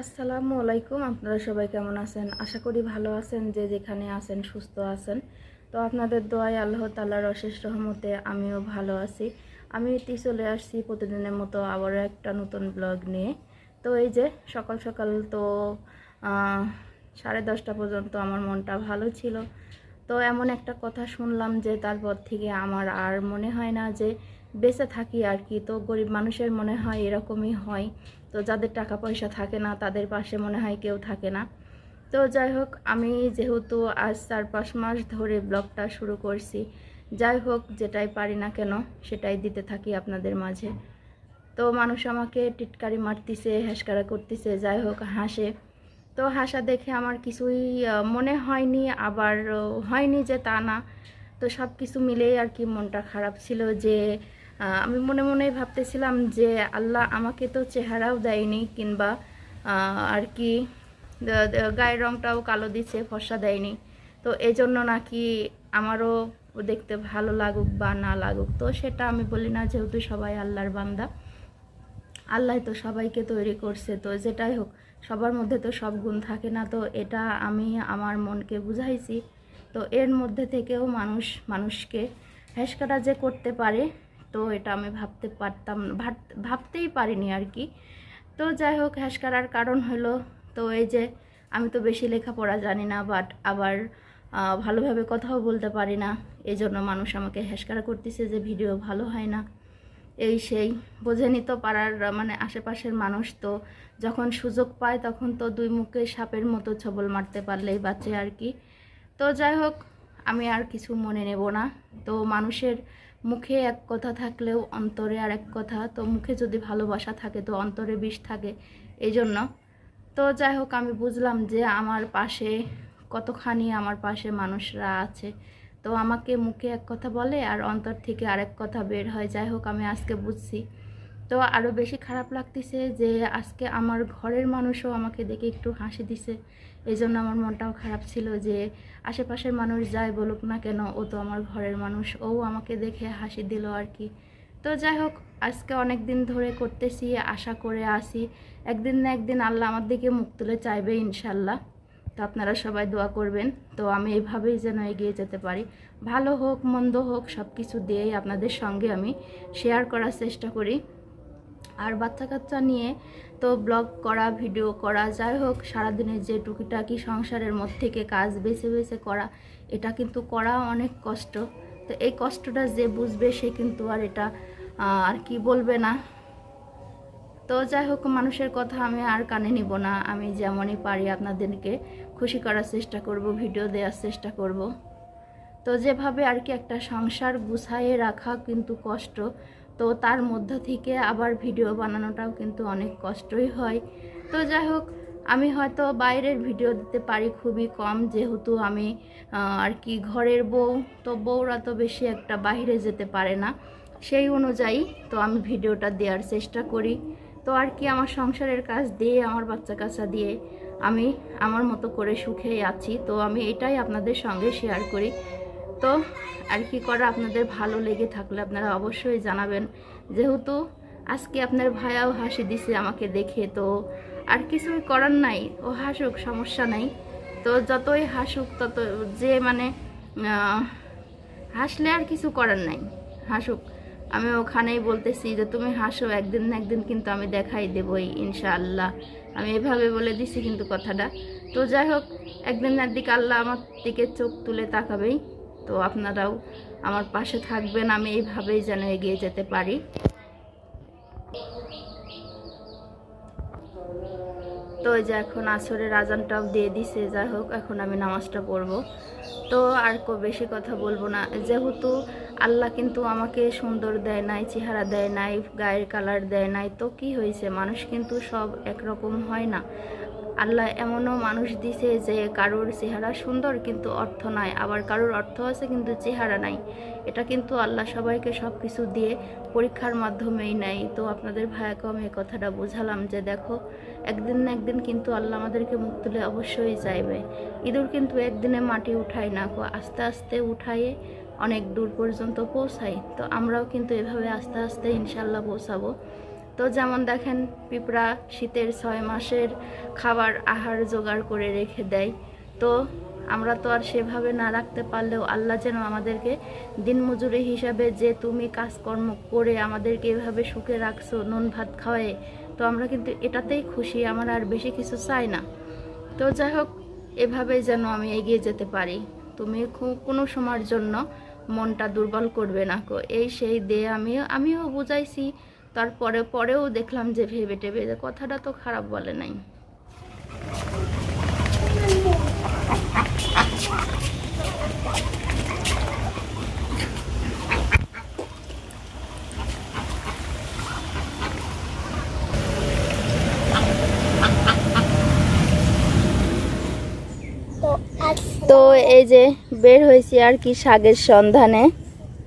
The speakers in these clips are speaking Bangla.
আসসালামু আলাইকুম, আপনারা সবাই কেমন আছেন? আশা করি ভালো আছেন, যে যেখানে আছেন সুস্থ আছেন। তো আপনাদের দোয়ায় আল্লাহ তালার অশেষ রহমতে আমিও ভালো আছি। আমি এটি চলে আসছি প্রতিদিনের মতো আবারও একটা নতুন ব্লগ নিয়ে। তো এই যে সকাল সকাল তো সাড়ে দশটা পর্যন্ত আমার মনটা ভালো ছিল। তো এমন একটা কথা শুনলাম যে তারপর থেকে আমার আর মনে হয় না যে বেঁচে থাকি আর কি। তো গরিব মানুষের মনে হয় এরকমই হয়। তো যাদের টাকা পয়সা থাকে না, তাদের পাশে মনে হয় কেউ থাকে না। তো যাই হোক, আমি যেহেতু আজ চার পাঁচ মাস ধরে ব্লগটা শুরু করছি, যাই হোক, যেটাই পারি না কেন, সেটাই দিতে থাকি আপনাদের মাঝে। তো মানুষ আমাকে টিটকারি মারতিছে, হেসকারা করতেছে, যাই হোক, হাসে। তো হাসা দেখে আমার কিছুই মনে হয়নি, আবার হয়নি যে তা না। তো সব কিছু মিলেই আর কি মনটা খারাপ ছিল যে আমি মনে মনে ভাবতেছিলাম যে আল্লাহ আমাকে তো চেহারাও দেয়নি কিংবা আর কি গায়ের রংটাও কালো দিছে, ফর্সা দেয়নি। তো এই জন্য নাকি আমারও দেখতে ভালো লাগুক বা না লাগুক, তো সেটা আমি বলি না যেহেতু সবাই আল্লাহর বান্দা। আল্লাহ তো সবাইকে তৈরি করছে, তো যেটাই হোক, সবার মধ্যে তো সব গুণ থাকে না, তো এটা আমি আমার মনকে বুঝাইছি। তো এর মধ্যে থেকেও মানুষ, মানুষকে হেসকাটা যে করতে পারে তো এটা আমি ভাবতে পারতাম ভাব- ভাবতেই পারিনি আর কি। তো যাই হোক হ্যাসকারার কারণ হলো, তো এই যে আমি তো বেশি লেখাপড়া জানি না বাট আবার ভালোভাবে কথাও বলতে পারি না। এই জন্য মানুষ আমাকে হ্যাসকারা করতেছে যে ভিডিও ভালো হয় না। এই সেই, বোঝেনি তো পাড়ার মানে আশেপাশের মানুষ তো, যখন সুযোগ পায় তখন তো দুই মুখে সাপের মতো ছবল মারতে পারলেই বাঁচে আর কি। তো যাই হোক, আমি আর কিছু মনে নেব না। তো মানুষের মুখে এক কথা থাকলেও অন্তরে আর এক কথা। তো মুখে যদি ভালোবাসা থাকে, তো অন্তরে বিষ থাকে। এই জন্য তো যাই হোক, আমি বুঝলাম যে আমার পাশে কতখানি আমার পাশে মানুষরা আছে। তো আমাকে মুখে এক কথা বলে আর অন্তর থেকে আরেক কথা বের হয়। যাই হোক, আমি আজকে বুঝছি। তো আরও বেশি খারাপ লাগতেছে যে আজকে আমার ঘরের মানুষও আমাকে দেখে একটু হাসি দিছে। এই জন্য আমার মনটাও খারাপ ছিল যে আশেপাশের মানুষ যাই বলুক না কেন, ও তো আমার ঘরের মানুষ, ও আমাকে দেখে হাসি দিল আর কি। তো যাই হোক, আজকে অনেক দিন ধরে করতেছি, আশা করে আসি একদিন না একদিন আল্লাহ আমার দিকে মুখ তুলে চাইবে ইনশাল্লাহ। তো আপনারা সবাই দোয়া করবেন। তো আমি এইভাবেই যেন এগিয়ে যেতে পারি। ভালো হোক, মন্দ হোক সব কিছু দিয়েই আপনাদের সঙ্গে আমি শেয়ার করার চেষ্টা করি। আর বাচ্চা কাচ্চা নিয়ে তো ব্লগ করা, ভিডিও করা, যাই হোক, সারাদিনের যে টুকিটাকি সংসারের মধ্যে থেকে কাজ বেছে বেছে করা, এটা কিন্তু করা অনেক কষ্ট। তো এই কষ্টটা যে বুঝবে সে কিন্তু আর এটা আর কি বলবে না। তো যাই হোক, মানুষের কথা আমি আর কানে নিব না। আমি যেমনই পারি আপনাদেরকে খুশি করার চেষ্টা করব, ভিডিও দেওয়ার চেষ্টা করব। তো যেভাবে আর কি একটা সংসার গুছাইয়ে রাখা কিন্তু কষ্ট তো তার মধ্য থেকে আবার ভিডিও বানানোটাও কিন্তু অনেক কষ্টই হয়। তো যাই হোক, আমি হয়তো বাইরের ভিডিও দিতে পারি খুবই কম, যেহেতু আমি আর কি ঘরের বউ, তো বউরা তো বেশি একটা বাইরে যেতে পারে না। সেই অনুযায়ী তো আমি ভিডিওটা দেওয়ার চেষ্টা করি। তো আর কি আমার সংসারের কাজ দিয়ে, আমার বাচ্চা কাচ্চা দিয়ে আমি আমার মতো করে সুখেই আছি। তো আমি এটাই আপনাদের সঙ্গে শেয়ার করি। তো আর কি করা আপনাদের ভালো লেগে থাকলে আপনারা অবশ্যই জানাবেন। যেহেতু আজকে আপনার ভাইয়াও হাসি দিছে আমাকে দেখে, তো আর কিছুই করার নাই। ও হাসুক, সমস্যা নাই। তো যতই হাসুক, তত যে মানে হাসলে আর কিছু করার নাই। হাসুক। আমি ওখানেই বলতেছি যে, তুমি হাসো, একদিন না একদিন কিন্তু আমি দেখাই দেবই, ইনশাআল্লাহ। আমি এভাবে বলে দিছি কিন্তু কথাটা। তো যাই হোক, একদিন না একদিকে আল্লাহ আমার দিকে চোখ তুলে তাকাবেই। তো আপনারাও আমার পাশে থাকবেন, আমি এইভাবেই যেন এগিয়ে যেতে পারি। তো ওই যে এখন আসরের আজানটাও দিয়ে দিছে, যাই হোক, এখন আমি নামাজটা পড়ব। তো আর বেশি কথা বলব না, যেহেতু আল্লাহ কিন্তু আমাকে সুন্দর দেয় নাই, চেহারা দেয় নাই, গায়ের কালার দেয় নাই, তো কি হয়েছে? মানুষ কিন্তু সব একরকম হয় না। আল্লাহ এমনও মানুষ দিছে যে কারোর চেহারা সুন্দর কিন্তু অর্থ নাই, আবার কারোর অর্থ আছে কিন্তু চেহারা নাই। এটা কিন্তু আল্লাহ সবাইকে সব কিছু দিয়ে পরীক্ষার মাধ্যমেই নেয়। তো আপনাদের ভাইয়াকেও আমি কথাটা বোঝালাম যে দেখো, একদিন না একদিন কিন্তু আল্লাহ আমাদেরকে মুখ তুলে অবশ্যই চাইবে। ইঁদুর কিন্তু একদিনে মাটি উঠায় না আস্তে আস্তে উঠায়ে অনেক দূর পর্যন্ত পৌঁছায়। তো আমরাও কিন্তু এভাবে আস্তে আস্তে ইনশাল্লাহ পৌঁছাবো। তো যেমন দেখেন, পিঁপড়া শীতের ছয় মাসের খাবার আহার জোগাড় করে রেখে দেয়। তো আমরা তো আর সেভাবে না রাখতে পারলেও আল্লাহ যেন আমাদেরকে দিনমজুরি হিসাবে যে তুমি কাজকর্ম করে আমাদেরকে এভাবে সুখে রাখছো, নুন ভাত খাওয়ায়ে, তো আমরা কিন্তু এটাতেই খুশি, আমার আর বেশি কিছু চাই না। তো যাই হোক, এভাবেই যেন আমি এগিয়ে যেতে পারি। তুমি কোনো সময়ের জন্য মনটা দুর্বল করবে না এই সেই দে আমিও আমিও বুঝাইছি তারপরে পরেও দেখলাম যে ভেবে টেবে কথাটা তো খারাপ বলে নাই। তো এই যে বের হয়েছি আর কি শাগের সন্ধানে।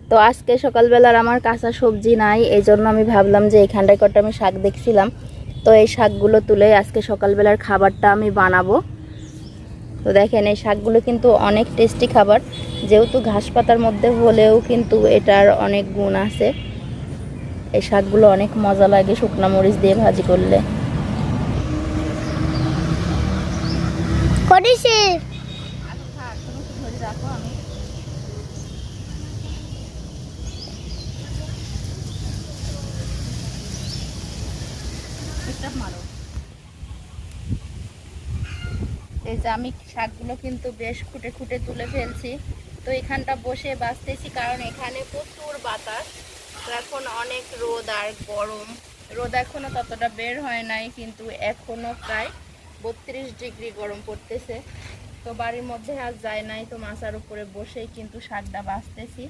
তো আজকে সকালবেলার আমার কাঁচা সবজি নাই এই জন্য আমি ভাবলাম যে এখানটায় কটা আমি শাক দেখছিলাম। তো এই শাকগুলো তুলে আজকে সকালবেলার খাবারটা আমি বানাবো। তো দেখেন, এই শাকগুলো কিন্তু অনেক টেস্টি খাবার। যেহেতু ঘাস পাতার মধ্যে হলেও কিন্তু এটার অনেক গুণ আছে। এই শাকগুলো অনেক মজা লাগে শুকনো মরিচ দিয়ে ভাজি করলে। করেছে এই যে আমি শাকগুলো কিন্তু বেশ খুঁটে খুঁটে তুলে ফেলছি। তো এখানটা বসে বাঁচতেছি কারণ এখানে প্রচুর বাতাস। এখন অনেক রোদ আর গরম। রোদ এখনও ততটা বের হয় নাই, কিন্তু এখনও প্রায় বত্রিশ ডিগ্রি গরম পড়তেছে। তো বাড়ির মধ্যে আর যায় নাই, তো মাচার উপরে বসেই কিন্তু শাকটা বাঁচতেছি।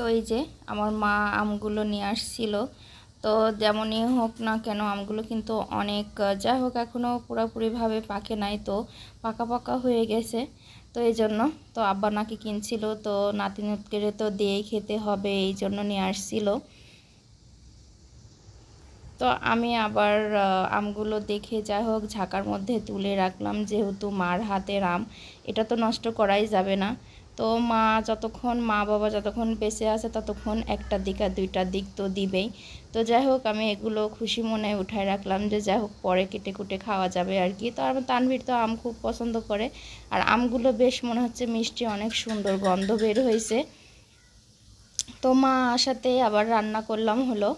তো এই যে আমার মা আমগুলো নিয়ে আসছিল। তো যেমনই হোক না কেন আমগুলো কিন্তু অনেক, যাই হোক এখনও পুরোপুরিভাবে পাকে নাই তো, পাকা পাকা হয়ে গেছে। তো এই জন্য তো আব্বা নাকি কিনছিল, তো নাতি নাতকেরে তো দিয়েই খেতে হবে এই জন্য নিয়ে আসছিল। তো আমি আবার আমগুলো দেখে যাই হোক ঝাঁকার মধ্যে তুলে রাখলাম, যেহেতু মার হাতের আম, এটা তো নষ্ট করাই যাবে না। তো মা যতক্ষণ মা বাবা যতক্ষণ বেঁচে আছে ততক্ষণ একটা দিক আর দুইটা দিক তো দিবেই। তো যাই হোক, আমি এগুলো খুশি মনে উঠায় রাখলাম যে যাই হোক, পরে কেটে কুটে খাওয়া যাবে আর কি। তো আমার তানভীর তো আম খুব পছন্দ করে। আর আমগুলো বেশ মনে হচ্ছে মিষ্টি, অনেক সুন্দর গন্ধ বের হয়েছে। তো মা আসাতে আবার রান্না করলাম হলো।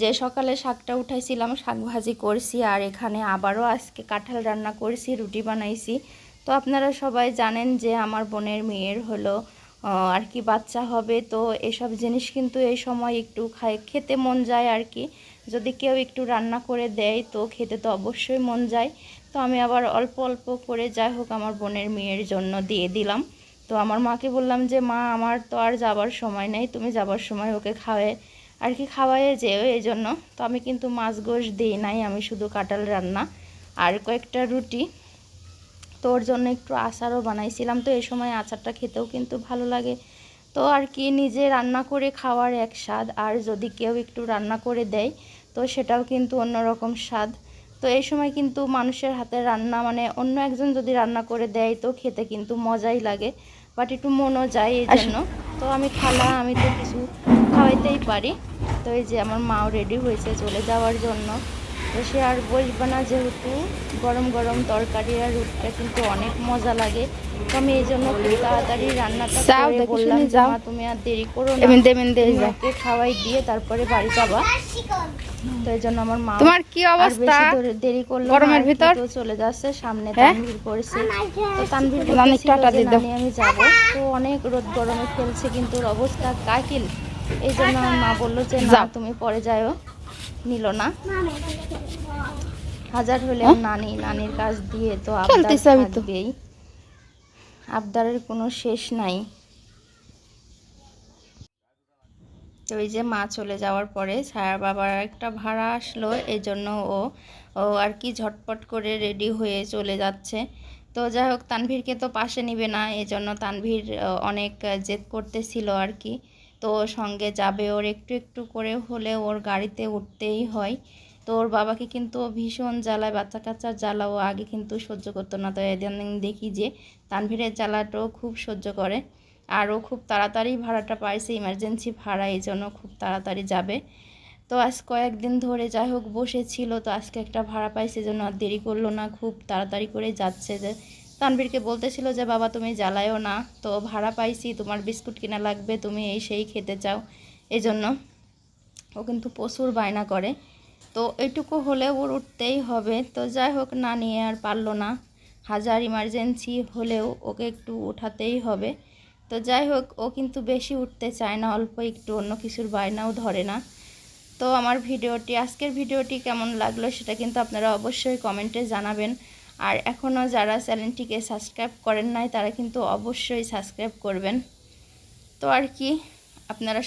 যে সকালে শাকটা উঠাইছিলাম, শাক ভাজি করছি আর এখানে আবারও আজকে কাঁঠাল রান্না করছি, রুটি বানাইছি। তো আপনারা সবাই জানেন যে আমার বোনের মেয়ের হলো আর কি বাচ্চা হবে। তো এসব জিনিস কিন্তু এই সময় একটু খাই খেতে মন যায় আর কি। যদি কেউ একটু রান্না করে দেয়, তো খেতে তো অবশ্যই মন যায়। তো আমি আবার অল্প অল্প করে যাই হোক আমার বোনের মেয়ের জন্য দিয়ে দিলাম। তো আমার মাকে বললাম যে, মা, আমার তো আর যাবার সময় নেই, তুমি যাবার সময় ওকে খাওয়ায়, আর কি খাওয়ায়ে যেও এই জন্য। তো আমি কিন্তু মাছ গোশ দিই নাই, আমি শুধু কাঁঠাল রান্না আর কয়েকটা রুটি। তো ওর জন্য একটু আচারও বানাইছিলাম। তো এই সময় আচারটা খেতেও কিন্তু ভালো লাগে। তো আর কি নিজে রান্না করে খাওয়ার এক স্বাদ আর যদি কেউ একটু রান্না করে দেয় তো সেটাও কিন্তু অন্যরকম স্বাদ। তো এই সময় কিন্তু মানুষের হাতে রান্না মানে অন্য একজন যদি রান্না করে দেয় তো খেতে কিন্তু মজাই লাগে বাট একটু মনও যায় এই জন্য। তো আমি খালা আমি তো কিছু খাওয়াইতেই পারি। তো এই যে আমার মাও রেডি হয়েছে চলে যাওয়ার জন্য। সে আর বসবে না যেহেতু গরম গরম তরকারি আর রুটিটা কিন্তু অনেক মজা লাগে। তো আমি এই জন্য খুব তাড়াতাড়ি রান্নাটা করে বললাম যাও। মা তুমি আর দেরি করো না। ওকে খাওয়াই দিয়ে তারপরে বাড়ি যাবা। তো এই জন্য আমার মা তোমার কি অবস্থা? দেরি করল গরমের ভিতর? তো চলে যাচ্ছে। সামনে হ্যাঁ? তানভীর পড়ছে তো তানভীর বলতেছিল টাটা দিয়ে দাও। আমি যাব। তো অনেক রোদ গরমে ফেলছে কিন্তু ওর অবস্থা কাকিল। এই জন্য আমার মা বলল যে না তুমি পরে যাও নিল না। হাজার হলে হ্যাঁ? নানি নানির কাজ দিয়ে তো। থাকবেই। আবদারের কোনো শেষ নাই। তো এই যে মা চলে যাওয়ার পরে ছায়ার বাবার একটা ভাড়া আসলো এই জন্য ও ও আর কি ঝটপট করে রেডি হয়ে চলে যাচ্ছে। তো যাই হোক তানভীরকে তো পাশে নিবে না এই জন্য তানভীর অনেক জেদ করতেছিল আর কি। তো সঙ্গে যাবে ওর একটু একটু করে হলে ওর গাড়িতে উঠতেই হয়। তো ওর বাবাকে কিন্তু ভীষণ জ্বালায়, বাচ্চা কাচ্চার জ্বালা ও আগে কিন্তু সহ্য করতো না। তো ইদানিং দেখি যে তানভীরের জ্বালাটাও খুব সহ্য করে আর ও খুব তাড়াতাড়ি ভাড়াটা পাইছে ইমার্জেন্সি ভাড়া এই জন্য খুব তাড়াতাড়ি যাবে। তো আজ কয়েকদিন ধরে যাই হোক বসেছিল, তো আজকে একটা ভাড়া পাইছে জন্য আর দেরি করল না, খুব তাড়াতাড়ি করে যাচ্ছে যে তানভীরকে বলতেছিল যে, বাবা, তুমি জ্বালায়ও না, তো ভাড়া পাইছি, তোমার বিস্কুট কিনা লাগবে, তুমি এই সেই খেতে চাও। এই জন্য ও কিন্তু প্রচুর বায়না করে। তো এইটুকু হলে ওর উঠতেই হবে। তো যাই হোক, না নিয়ে আর পারল না। হাজার ইমার্জেন্সি হলেও ওকে একটু উঠাতেই হবে। তো যাই হোক, ও কিন্তু বেশি উঠতে চায় না, অল্প একটু অন্য কিছুর বায়নাও ধরে না। তো আমার ভিডিওটি, আজকের ভিডিওটি কেমন লাগল সেটা কিন্তু আপনারা অবশ্যই কমেন্টে জানাবেন। আর এখনও যারা চ্যানেলটিকে সাবস্ক্রাইব করেন নাই, তারা কিন্তু অবশ্যই সাবস্ক্রাইব করবেন। তো আর কি, আপনারা